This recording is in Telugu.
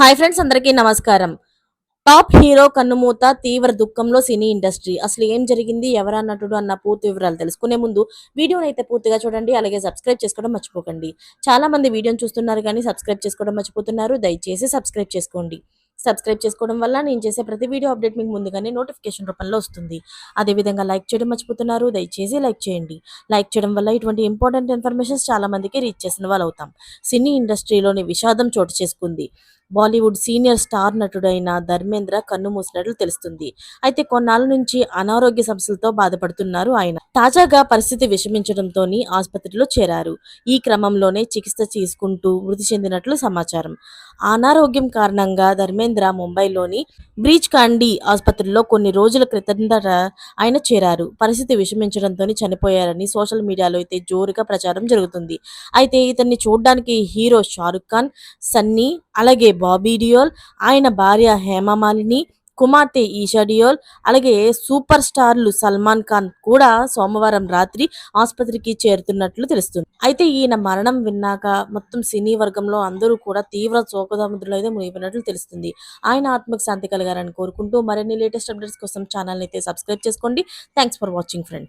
హాయ్ ఫ్రెండ్స్ అందరికీ నమస్కారం. టాప్ హీరో కన్నుమూత తీవ్ర దుఃఖంలో సినీ ఇండస్ట్రీ. అసలు ఏం జరిగింది ఎవరా నటుడు అన్న పూర్తి వివరాలు తెలుసుకునే ముందు వీడియోని అయితే పూర్తిగా చూడండి అలాగే సబ్స్క్రైబ్ చేసుకోవడం మర్చిపోకండి. చాలా మంది వీడియోని చూస్తున్నారు కానీ సబ్స్క్రైబ్ చేసుకోవడం మర్చిపోతున్నారు. దయచేసి సబ్స్క్రైబ్ చేసుకోండి. సబ్స్క్రైబ్ చేసుకోవడం వల్ల నేను చేసే ప్రతి వీడియో అప్డేట్ మీకు ముందుగానే నోటిఫికేషన్ రూపంలో వస్తుంది. అదేవిధంగా లైక్ చేయడం మర్చిపోతున్నారు. దయచేసి లైక్ చేయండి. లైక్ చేయడం వల్ల ఇటువంటి ఇంపార్టెంట్ ఇన్ఫర్మేషన్స్ చాలా మందికి రీచ్ చేసిన వాళ్ళు అవుతాం సినీ ఇండస్ట్రీలోని విషాదం చోటు చేసుకుంది. బాలీవుడ్ సీనియర్ స్టార్ నటుడైన ధర్మేంద్ర కన్ను మూసినట్లు తెలుస్తుంది. అయితే కొన్నాళ్ళ నుంచి అనారోగ్య సమస్యలతో బాధపడుతున్నారు ఆయన. తాజాగా పరిస్థితి విషమించడంతో ఆసుపత్రిలో చేరారు. ఈ క్రమంలోనే చికిత్స తీసుకుంటూ మృతి చెందినట్లు సమాచారం. అనారోగ్యం కారణంగా ధర్మేంద్ర ముంబైలోని బ్రీచ్ కాండీ ఆసుపత్రిలో కొన్ని రోజుల క్రితందట ఆయన చేరారు. పరిస్థితి విషమించడంతో చనిపోయారని సోషల్ మీడియాలో అయితే జోరుగా ప్రచారం జరుగుతుంది. అయితే ఇతన్ని చూడడానికి హీరో షారుఖ్ ఖాన్ సన్నీ అలాగే బాబీ డియోల్ ఆయన భార్య హేమమాలిని కుమార్తె ఈషా డియోల్ అలాగే సూపర్ స్టార్లు సల్మాన్ ఖాన్ కూడా సోమవారం రాత్రి ఆసుపత్రికి చేరుతున్నట్లు తెలుస్తుంది. అయితే ఈయన మరణం విన్నాక మొత్తం సినీ వర్గంలో అందరూ కూడా తీవ్ర శోకసముద్రంలో అయితే మునిగిపోయినట్లు తెలుస్తుంది. ఆయన ఆత్మకు శాంతి కలగాలని కోరుకుంటూ మరిన్ని లేటెస్ట్ అప్డేట్స్ కోసం ఛానల్ అయితే సబ్స్క్రైబ్ చేసుకోండి. Thanks for watching friends